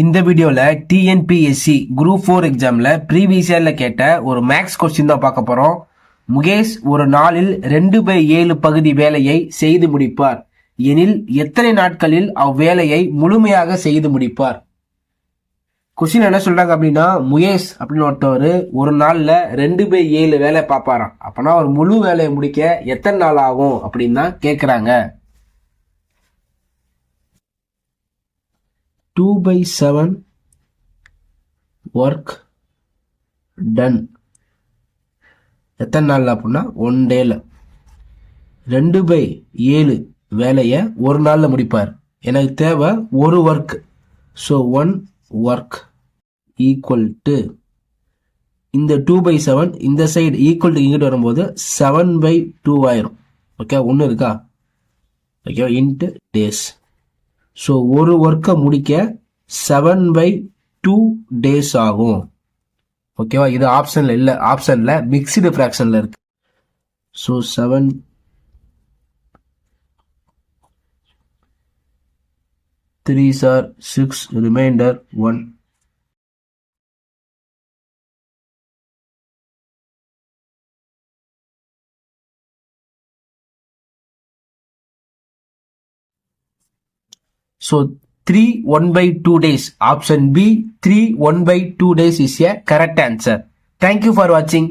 இந்த வீடியோவில் TNPSC group four எக்ஸாமில் ப்ரீவியஸ் இயர்ல கேட்ட ஒரு மேக்ஸ் கொஸ்டின் தான் பார்க்க போகிறோம் முகேஷ் ஒரு நாளில் ரெண்டு பை ஏழு பகுதி வேலையை செய்து முடிப்பார் எனில் எத்தனை நாட்களில் அவ்வேலையை முழுமையாக செய்து முடிப்பார் கொஸ்டின் என்ன சொல்கிறாங்க அப்படின்னா முகேஷ் அப்படின்னு ஒருத்தவர் ஒரு நாளில் ரெண்டு பை ஏழு வேலை பார்ப்பாராம் அப்பனா ஒரு முழு வேலையை முடிக்க எத்தனை நாள் ஆகும் அப்படின்னு தான் கேட்குறாங்க two by seven work done எத்தனை நாள் அப்படின்னா ஒன் டேல ரெண்டு பை ஏழு வேலையை ஒரு நாளில் முடிப்பார் எனக்கு தேவை ஒரு work so one work equal to இந்த டூ பை செவன் இந்த சைடு ஈக்குவல் டு இங்கிட்டு வரும்போது செவன் பை டூ ஆயிரும் ஓகே ஒன்று இருக்கா ஓகேவா இன்ட்டு டேஸ் ஸோ ஒரு ஒர்க்கை முடிக்க செவன் பை டூ டேஸ் ஆகும் ஓகேவா இது ஆப்ஷனில் இல்லை ஆப்ஷனில் மிக்சிடு ஃப்ராக்ஷனில் இருக்கு so seven three sir six reminder one So 3 1 by 2 days. Option B, 3 1 by 2 days is a correct answer. Thank you for watching.